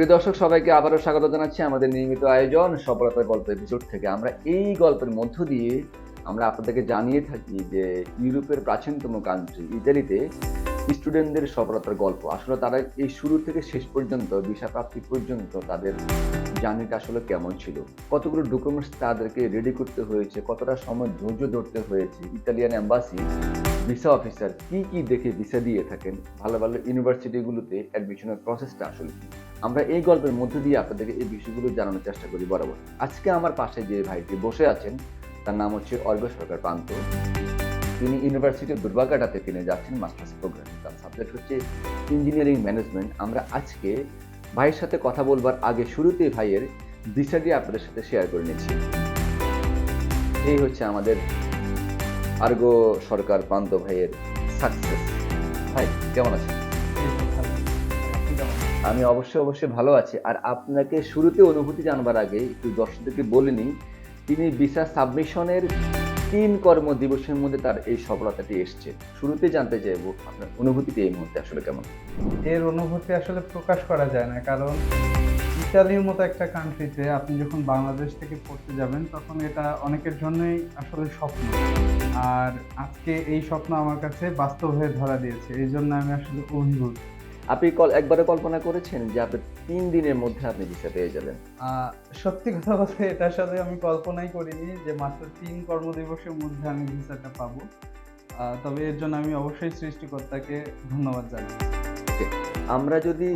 প্রিয় দর্শক, সবাইকে আবারও স্বাগত জানাচ্ছি আমাদের নিয়মিত আয়োজন, সফলতার গল্প এপিসোড থেকে। আমরা এই গল্পের মধ্য দিয়ে আমরা আপনাদেরকে জানিয়ে থাকি যে ইউরোপের প্রাচীনতম কান্ট্রি ইতালিতে স্টুডেন্টদের সফলতার গল্প। আসলে তারা এই শুরু থেকে শেষ পর্যন্ত ভিসা প্রাপ্তি পর্যন্ত তাদের জার্নিটা আসলে কেমন ছিল? কতগুলো ডকুমেন্টস তাদেরকে রেডি করতে হয়েছে? কতটা সময় ধৈর্য ধরতে হয়েছে? ইতালিয়ান এম্বাসি ভিসা অফিসার কি কি দেখে ভিসা দিয়ে থাকেন? ভালো ভালো ইউনিভার্সিটিগুলোতে অ্যাডমিশনের প্রসেসটা আসলে কি? আমরা এই গল্পের মধ্য দিয়ে আপনাদেরকে এই বিষয়গুলো জানানোর চেষ্টা করি বরাবর। আজকে আমার পাশে যে ভাইটি বসে আছেন, তার নাম হচ্ছে অর্ঘ সরকার প্রান্ত। তিনি ইউনিভার্সিটি দুর্বাগাটাতে তিনি যাচ্ছেন মাস্টার্স প্রোগ্রাম তার সাবজেক্ট হচ্ছে ইঞ্জিনিয়ারিং ম্যানেজমেন্ট আমরা আজকে ভাইয়ের সাথে কথা বলবার আগে শুরুতে ভাইয়ের বিষয়টি আপনাদের সাথে শেয়ার করে নিচ্ছি। এই হচ্ছে আমাদের আর্গ সরকার প্রান্ত ভাইয়ের সাকসেস ভাই, কেমন আছেন? আমি অবশ্যই অবশ্যই ভালো আছি। আর আপনাকে শুরুতে অনুভূতি জানবার আগে একটু দর্শকদেরকে বলে নিই, তিনি ভিসা সাবমিশনের তিন কর্ম দিবসের মধ্যে তার এই সফলতাটি এসছে। শুরুতে জানতে চাইব আপনার অনুভূতিটি এই মুহূর্তে আসলে কেমন? এর অনুভূতি আসলে প্রকাশ করা যায় না, কারণ ইতালির মতো একটা কান্ট্রিতে আপনি যখন বাংলাদেশ থেকে পড়তে যাবেন, তখন এটা অনেকের জন্যই আসলে স্বপ্ন। আর আজকে এই স্বপ্ন আমার কাছে বাস্তব হয়ে ধরা দিয়েছে, এই জন্য আমি আসলে অভিভূত আপনি কল একবারে কল্পনা করেছেন যে আপনি তিন দিনের মধ্যে আপনি ভিসা পেয়ে যাবেন? সত্যি কথা বলতে এটার সাথে আমি কল্পনাই করিনি যে মাত্র তিন কর্মদিবসের মধ্যে আমি ভিসাটা পাবো। তবে এর জন্য আমি অবশ্যই সৃষ্টিকর্তাকে ধন্যবাদ জানাই। আমরা যদি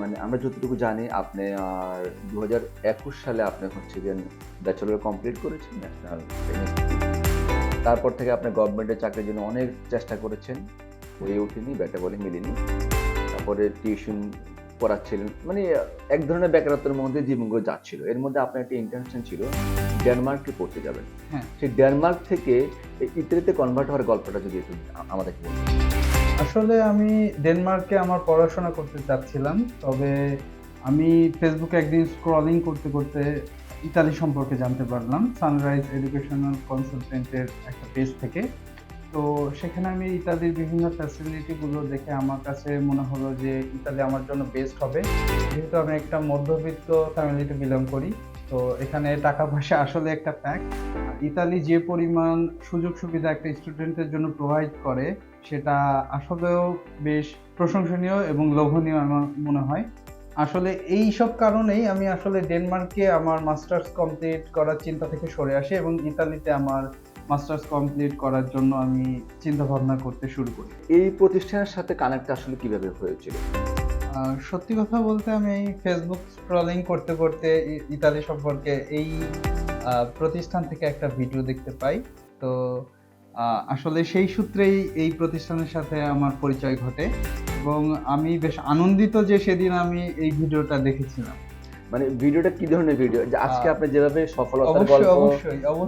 মানে আমরা যতটুকু জানি আপনি আর দু হাজার একুশ সালে আপনি হচ্ছে যে ব্যাচেলর কমপ্লিট করেছেন ন্যাশনাল তারপর থেকে আপনি গভর্নমেন্টের চাকরির জন্য অনেক চেষ্টা করেছেন হয়ে ওঠেনি ব্যাটা বলে মিলেনি। তারপরে টিউশন পড়াচ্ছিলেন। মানে এক ধরনের বেকারত্বের মধ্যে জীবনগুলো যাচ্ছিল। এর মধ্যে আপনার একটা ইন্টেনশন ছিল ডেনমার্কে পড়তে যাবেন। হ্যাঁ। সেই ডেনমার্ক থেকে ইতালিতে কনভার্ট হওয়ার গল্পটা যদি একটু আ- আমাদেরকে আসলে আমি ডেনমার্কে আমার পড়াশোনা করতে চাচ্ছিলাম তবে আমি ফেসবুকে একদিন স্ক্রলিং করতে করতে ইতালি সম্পর্কে জানতে পারলাম। সানরাইজ এডুকেশনাল কনসালটেন্টের একটা পেজ থেকে। তো সেখানে আমি ইতালির বিভিন্ন ফ্যাসিলিটিগুলো দেখে আমার কাছে মনে হলো যে ইতালি আমার জন্য বেস্ট হবে। যেহেতু আমি একটা মধ্যবিত্ত ফ্যামিলিতে বিলং করি, তো এখানে টাকা পয়সা আসলে একটা ফ্যাক্ট ইতালি যে পরিমাণ সুযোগ সুবিধা একটা স্টুডেন্টের জন্য প্রোভাইড করে, সেটা আসলেও বেশ প্রশংসনীয় এবং লোভনীয় আমার মনে হয়। আসলে এই সব কারণেই আমি আসলে ডেনমার্কে আমার মাস্টার্স কমপ্লিট করার চিন্তা থেকে সরে আসি এবং ইতালিতে আমার মাস্টার্স কমপ্লিট করার জন্য আমি চিন্তা ভাবনা করতে শুরু করি। এই প্রতিষ্ঠানের সাথে কানেক্ট আসলে কীভাবে হয়েছিল? সত্যি কথা বলতে আমি ফেসবুক স্ক্রলিং করতে করতে ইতালি সম্পর্কে এই প্রতিষ্ঠান থেকে একটা ভিডিও দেখতে পাই। তো আসলে সেই সূত্রেই এই প্রতিষ্ঠানের সাথে আমার পরিচয় ঘটে এবং আমি বেশ আনন্দিত যে সেদিন আমি এই ভিডিওটা দেখেছিলাম। মানে ভিডিওটা কি ধরনের ভিডিও যে আজকে আপনি যেভাবে সফলতার গল্প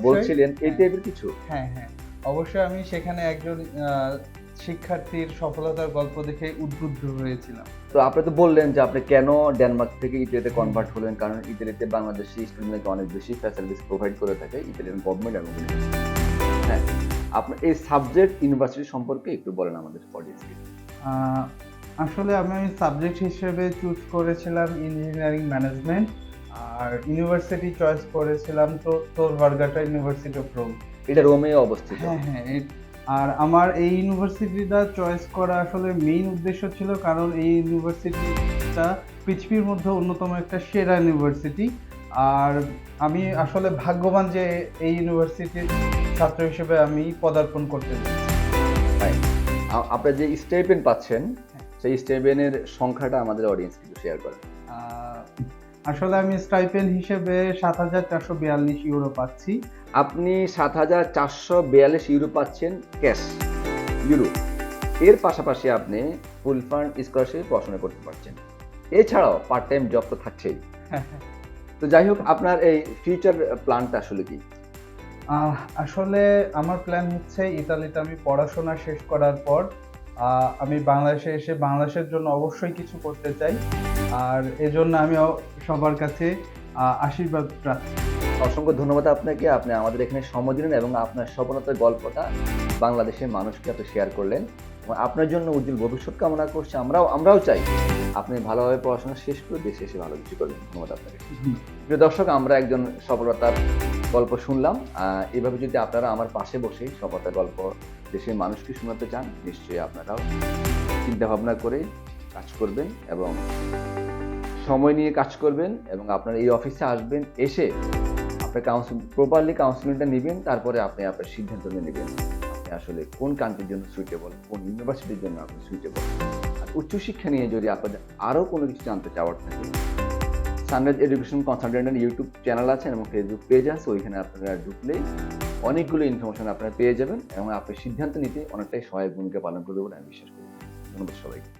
বলছিলেন এই হ্যাঁ। টাইপের কিছু? হ্যাঁ হ্যাঁ। অবশ্যই আমি সেখানে একজন শিক্ষার্থীর সফলতার গল্প দেখে উদ্বুদ্ধ হয়েছিলাম। তো আপনি তো বললেন যে আপনি কেন ডেনমার্ক থেকে ইতালিতে কনভার্ট হলেন? কারণ ইতালিতে বাংলাদেশি স্টুডেন্টকে অনেক বেশি ফ্যাসিলিটিস প্রোভাইড করে থাকে ইতালিয়ান গভর্নমেন্ট এবং হ্যাঁ আপনার এই সাবজেক্ট ইউনিভার্সিটি সম্পর্কে একটু বলেন আমাদের অডিয়েন্সকে আসলে আমি সাবজেক্ট হিসেবে চুজ করেছিলাম ইঞ্জিনিয়ারিং ম্যানেজমেন্ট আর ইউনিভার্সিটি চয়েস করেছিলাম তো তোর বার্গাটা ইউনিভার্সিটি অফ রোম এটা রোমে অবস্থিত। হ্যাঁ হ্যাঁ আর আমার এই ইউনিভার্সিটিটা চয়েস করা আসলে মেইন উদ্দেশ্য ছিল কারণ এই ইউনিভার্সিটিটা পৃথিবীর মধ্যে অন্যতম একটা সেরা ইউনিভার্সিটি আর আমি আসলে ভাগ্যবান যে এই ইউনিভার্সিটির ছাত্র হিসেবে আমি পদার্পণ করতে আপনার যে স্টেপেন পাচ্ছেন সেই স্টেপেনের সংখ্যাটা আমাদের অডিয়েন্স কিন্তু শেয়ার করেন আসলে আমি স্টাইপেন্ড হিসেবে সাত হাজার চারশো বিয়াল্লিশ ইউরো পাচ্ছি। আপনি সাত হাজার চারশো বিয়াল্লিশ ইউরো পাচ্ছেন ক্যাশ ইউরো এর পাশাপাশি আপনি ফুল ফান্ড স্কলারশিপ পড়াশোনা করতে পারছেন। এছাড়াও পার্ট টাইম জব তো থাকছেই। তো যাই হোক আপনার এই ফিউচার প্ল্যানটা আসলে কি? আসলে আমার প্ল্যান হচ্ছে ইতালিতে আমি পড়াশোনা শেষ করার পর আমি বাংলাদেশে এসে বাংলাদেশের জন্য অবশ্যই কিছু করতে চাই। আর এজন্য আমি সবার কাছে আশীর্বাদ প্রার্থী। অসংখ্য ধন্যবাদ আপনাকে। আপনি আমাদের এখানে সময় দিলেন এবং আপনার সফলতার গল্পটা বাংলাদেশের মানুষকে আপনি শেয়ার করলেন। এবং আপনার জন্য উজ্জ্বল ভবিষ্যৎ কামনা করছি। আমরাও আমরাও চাই আপনি ভালোভাবে পড়াশোনা শেষ করে দেশে এসে ভালো কিছু করবেন। ধন্যবাদ আপনাকে। প্রিয় দর্শক আমরা একজন সফলতার গল্প শুনলাম। এভাবে যদি আপনারা আমার পাশে বসে সফলতার গল্প দেশের মানুষকে শোনাতে চান নিশ্চয়ই আপনারাও চিন্তা ভাবনা করে কাজ করবেন এবং সময় নিয়ে কাজ করবেন এবং আপনারা এই অফিসে আসবেন এসে আপনার কাউন্সিল প্রপারলি কাউন্সিলিংটা নেবেন তারপরে আপনি আপনার সিদ্ধান্ত নিয়ে নেবেন। আসলে কোন কান্ট্রির জন্য সুইটেবল কোন ইউনিভার্সিটির জন্য আপনি সুইটেবল আর উচ্চশিক্ষা নিয়ে যদি আপনাদের আরও কোনো কিছু জানতে চাওয়ার থাকে সানরাইজ এডুকেশন কনসালটেন্টের ইউটিউব চ্যানেল আছে এবং ফেসবুক পেজ আছে, ওইখানে আপনারা ঢুকলেই অনেকগুলো ইনফরমেশন আপনারা পেয়ে যাবেন এবং আপনার সিদ্ধান্ত নিতে অনেকটাই সহায়ক ভূমিকা পালন করবে বলে আমি বিশ্বাস করি। ধন্যবাদ সবাইকে।